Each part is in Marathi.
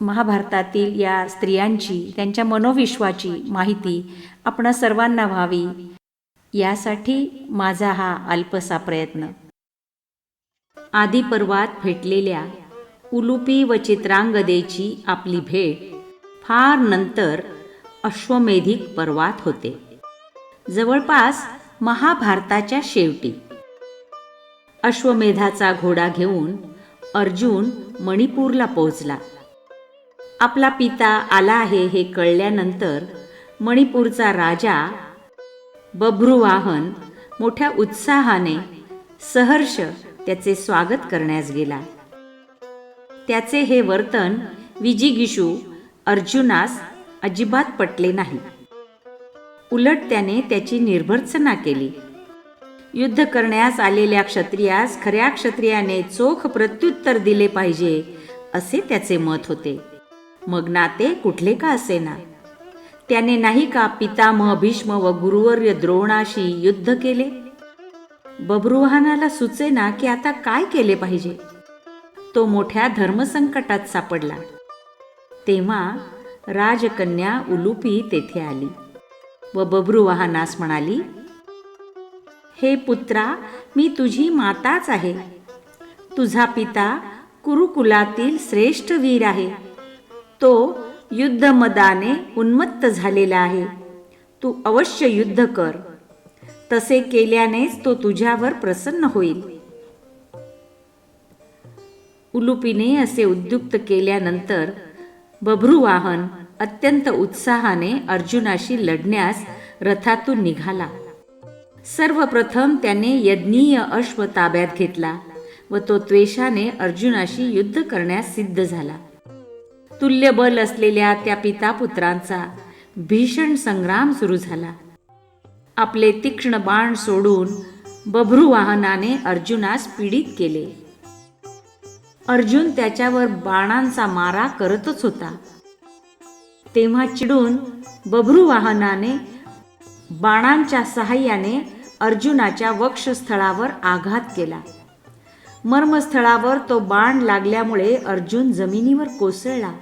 महाभारतातील या स्त्रियांची त्यांच्या मनोविश्वाची माहिती आपण सर्वांना व्हावी. यासाठी माझा हा अल्पसा प्रयत्न. आदिपर्वात भेटलेल्या उलुपी व चित्रांगदेची आपली भेट फार नंतर अश्वमेधिक पर्वात होते. जवळपास महाभारताच्या शेवटी. अश्वमेधाचा घोडा घेऊन अर्जुन मणिपूरला पोहोचला. आपला पिता आला आहे हे कळल्यानंतर मणिपूरचा राजा बभ्रुवाहन मोठ्या उत्साहाने सहर्ष त्याचे स्वागत करण्यास गेला. त्याचे हे वर्तन विजिगिशू अर्जुनास अजिबात पटले नाही. उलट त्याने त्याची निर्भर्सना केली. युद्ध करण्यास आलेल्या क्षत्रियास खऱ्या क्षत्रियाने चोख प्रत्युत्तर दिले पाहिजे असे त्याचे मत होते. मग नाते कुठले का असेना? त्याने नाही का पितामह भीष्म व गुरुवर्य द्रोणाशी युद्ध केले? बब्रुवाहनाला सुचेना की आता काय केले पाहिजे? तो मोठ्या धर्मसंकटात सापडला. तेव्हा राजकन्या उलुपी तेथे आली व बब्रुवाहनास म्हणाली हे पुत्रा मी तुझी माताच आहे. तुझा पिता कुरुकुलातील श्रेष्ठ वीर आहे. तो युद्धमदाने उन्मत्त झालेला आहे. तू अवश्य युद्ध कर. तसे केल्यानेच तो तुझ्यावर प्रसन्न होईल. उलुपीने असे उद्युक्त केल्यानंतर बभ्रुवाहन अत्यंत उत्साहाने अर्जुनाशी लढण्यास रथातून निघाला. सर्वप्रथम त्याने यज्ञीय अश्व ताब्यात घेतला व तो त्वेषाने अर्जुनाशी युद्ध करण्यास सिद्ध झाला. तुल्यबल असलेल्या त्या पितापुत्रांचा भीषण संग्राम सुरू झाला. आपले तीक्ष्ण बाण सोडून बभ्रुवाहनाने अर्जुनास पीडित केले. अर्जुन त्याच्यावर बाणांचा मारा करतच होता. तेव्हा चिडून बभ्रुवाहनाने बाणांच्या सहाय्याने अर्जुनाच्या वक्षस्थळावर आघात केला. मर्मस्थळावर तो बाण लागल्यामुळे अर्जुन जमिनीवर कोसळला.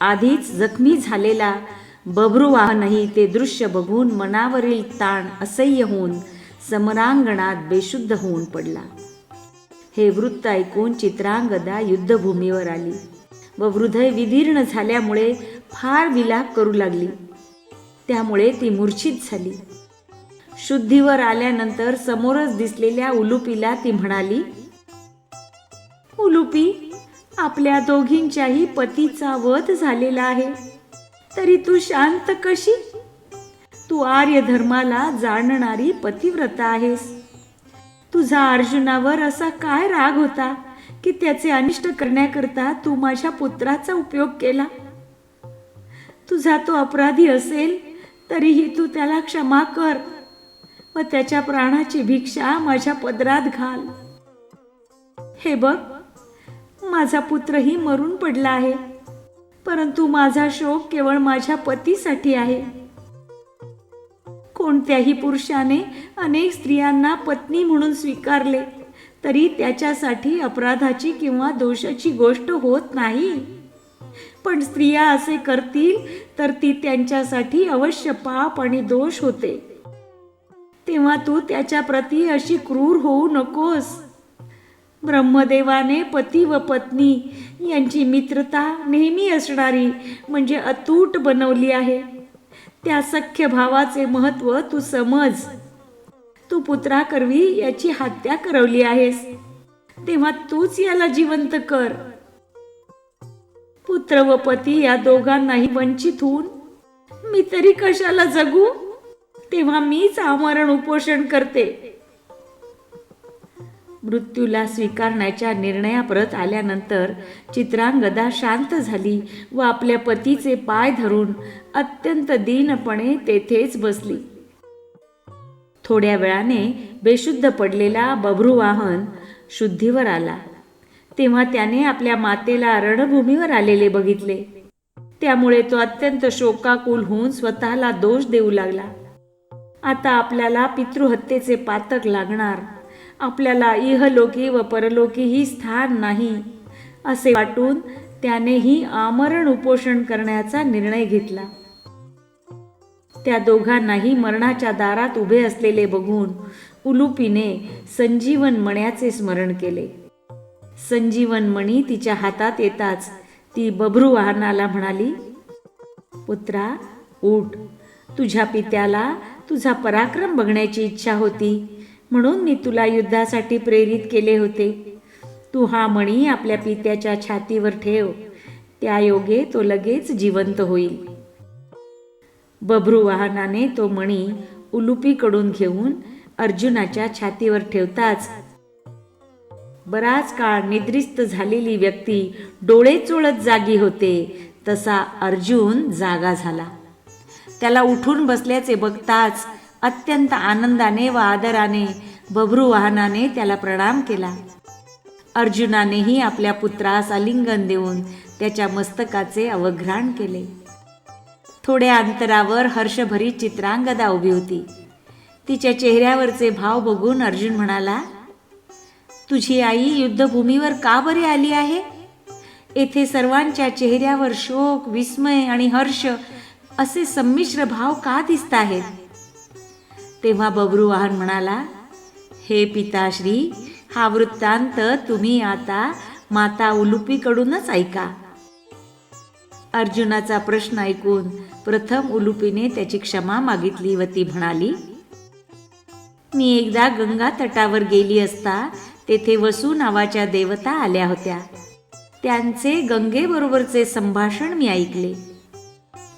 आधीच जखमी झालेला बभ्रुवाहनही ते दृश्य बघून मनावरील ताण असह्य होऊन समरांगणात बेशुद्ध होऊन पडला. हे वृत्त ऐकून चित्रांगदा युद्धभूमीवर आली. व हृदय विदीर्ण झाल्यामुळे फार विलाप करू लागली. त्यामुळे ती मूर्छित झाली. शुद्धीवर आल्यानंतर समोरच दिसलेल्या उलुपीला ती म्हणाली उलुपी आपल्या दोघींच्याही पतीचा वध झालेला आहे. तरी तू शांत कशी? तू आर्य धर्माला जाणणारी पतिव्रता आहेस. तुझा अर्जुनावर असा काय राग होता की त्याचे अनिष्ट करण्याकरता तू माझ्या पुत्राचा उपयोग केला? तुझा तो अपराधी असेल तरीही तू त्याला क्षमा कर. व त्याच्या प्राणाची भिक्षा माझ्या पदरात घाल. हे बघ माझा पुत्रही मरून पडला आहे परंतु माझा शोक केवळ माझ्या पतीसाठी आहे. कोणत्याही पुरुषाने अनेक स्त्रियांना पत्नी म्हणून स्वीकारले तरी त्याच्यासाठी अपराधाची किंवा दोषाची गोष्ट होत नाही. पण स्त्रिया असे करतील तर ती त्यांच्यासाठी अवश्य पाप आणि दोष होते. तेव्हा तू त्याच्या प्रती अशी क्रूर होऊ नकोस. ब्रह्मदेवाने पती व पत्नी यांची मित्रता नेहमी असणारी म्हणजे अतूट बनवली आहे. त्या सख्य भावाचे महत्त्व तू समज. तू पुत्राकरवी याची हत्या करवली आहेस. तेव्हा तूच याला जिवंत कर. पुत्र व पती या दोघांनाही वंचित होऊन मी तरी कशाला जगू? तेव्हा मीच आमरण उपोषण करते. मृत्यूला स्वीकारण्याच्या निर्णयाप्रत आल्यानंतर चित्रांगदा शांत झाली व आपल्या पतीचे पाय धरून अत्यंत दीनपणे तेथेच बसली. थोड्या वेळाने बेशुद्ध पडलेला बभ्रुवाहन शुद्धीवर आला. तेव्हा त्याने आपल्या मातेला रणभूमीवर आलेले बघितले. त्यामुळे तो अत्यंत शोकाकुल होऊन स्वतःला दोष देऊ लागला. आता आपल्याला पितृहत्येचे पातक लागणार. आपल्याला इहलोकी व परलोकीही स्थान नाही असे वाटून त्यानेही आमरण उपोषण करण्याचा निर्णय घेतला. त्या दोघांनाही मरणाच्या दारात उभे असलेले बघून उलुपीने संजीवन मण्याचे स्मरण केले. संजीवन मणी तिच्या हातात येताच ती बभ्रू वाहनाला म्हणाली पुत्रा उठ. तुझ्या पित्याला तुझा पराक्रम बघण्याची इच्छा होती. म्हणून मी तुला युद्धासाठी प्रेरित केले होते. तू हा मणी आपल्या पित्याच्या छातीवर ठेव. त्या योगे तो लगेच जिवंत होईल. बभ्रू वाहनाने तो मणी उलुपीकडून घेऊन अर्जुनाच्या छातीवर ठेवताच बराच काळ निद्रिस्त झालेली व्यक्ती डोळे चोळत जागी होते. तसा अर्जुन जागा झाला. त्याला उठून बसल्याचे बघताच अत्यंत आनंदाने व आदराने बभ्रू वाहनाने त्याला प्रणाम केला. अर्जुनानेही आपल्या पुत्रास आलिंगन देऊन त्याच्या मस्तकाचे अवघ्राण केले. थोड्या अंतरावर हर्षभरीत चित्रांगदा उभी होती. तिच्या चेहऱ्यावरचे भाव बघून अर्जुन म्हणाला तुझी आई युद्धभूमीवर का बरी आली आहे? येथे सर्वांच्या चेहऱ्यावर शोक विस्मय आणि हर्ष असे संमिश्र भाव का दिसत आहेत? तेव्हा बबरूवाहन म्हणाला हे पिताश्री हा वृत्तांत तुम्ही आता माता उलुपीकडूनच ऐका. अर्जुनाचा प्रश्न ऐकून प्रथम उलुपीने त्याची क्षमा मागितली व ती म्हणाली मी एकदा गंगा तटावर गेली असता तेथे वसू नावाच्या देवता आल्या होत्या. त्यांचे गंगेबरोबरचे संभाषण मी ऐकले.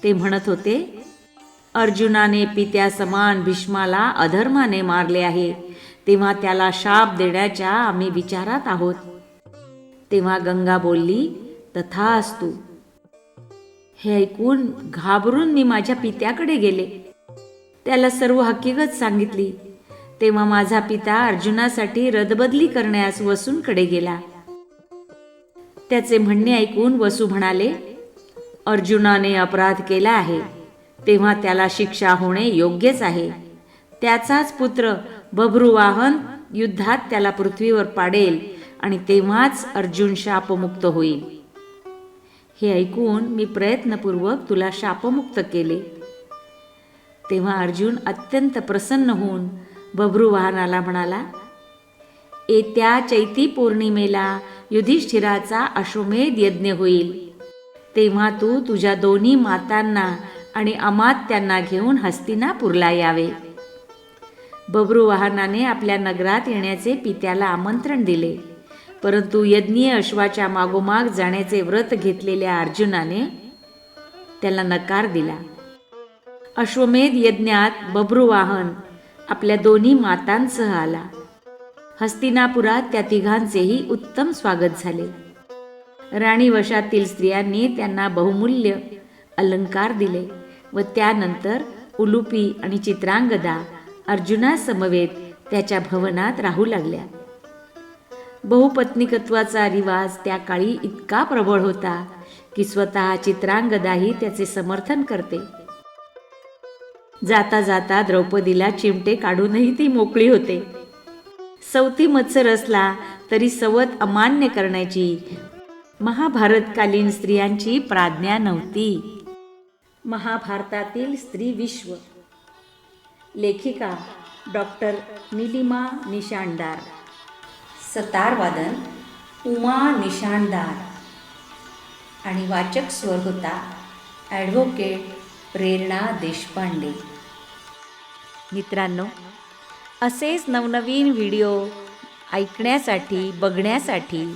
ते म्हणत होते अर्जुनाने पित्या समान भीष्माला अधर्माने मारले आहे. तेव्हा त्याला शाप देण्याच्या आम्ही विचारात आहोत. तेव्हा गंगा बोलली तथास्तु. हे ऐकून घाबरून मी माझ्या पित्याकडे गेले. त्याला सर्व हकीकत सांगितली. तेव्हा माझा पिता अर्जुनासाठी रदबदली करण्यास वसूंकडे गेला. त्याचे म्हणणे ऐकून वसू म्हणाले अर्जुनाने अपराध केला आहे. तेव्हा त्याला शिक्षा होणे योग्यच आहे. त्याचाच पुत्र बभ्रुवाहन युद्धात त्याला पृथ्वीवर पाडेल आणि तेव्हाच अर्जुन शापमुक्त होईल. हे ऐकून मी प्रयत्नपूर्वक तुला शापमुक्त केले. तेव्हा अर्जुन अत्यंत प्रसन्न होऊन बभ्रुवाहनाला म्हणाला येत्या चैती पौर्णिमेला युधिष्ठिराचा अश्वमेध यज्ञ होईल. तेव्हा तू तुझ्या दोन्ही मातांना आणि अमात्यांना घेऊन हस्तिनापूरला यावे. बब्रुवाहनाने आपल्या नगरात येण्याचे पित्याला आमंत्रण दिले. परंतु यज्ञीय अश्वाच्या मागोमाग जाण्याचे व्रत घेतलेल्या अर्जुनाने त्याला नकार दिला. अश्वमेध यज्ञात बब्रुवाहन आपल्या दोन्ही मातांसह आला. हस्तिनापुरात त्या तिघांचेही उत्तम स्वागत झाले. राणी वशातील स्त्रियांनी त्यांना बहुमूल्य अलंकार दिले व त्यानंतर उलुपी आणि चित्रांगदा अर्जुनासमवेत त्याच्या भवनात राहू लागल्या. बहुपत्निकत्वाचा रिवाज त्या काळी इतका प्रबळ होता की स्वतः चित्रांगदाही त्याचे समर्थन करते. जाता जाता द्रौपदीला चिमटे काढूनही ती मोकळी होते. सवती मत्सर असला तरी सवत अमान्य करण्याची महाभारतकालीन स्त्रियांची प्राज्ञा नव्हती. महाभारतातील स्त्री विश्व. लेखिका डॉक्टर निलिमा निशाणदार. सतारवादन उमा निशाणदार. आणि वाचक स्वर होता ॲडव्होकेट प्रेरणा देशपांडे. मित्रांनो असेच नवनवीन व्हिडिओ ऐकण्यासाठी बघण्यासाठी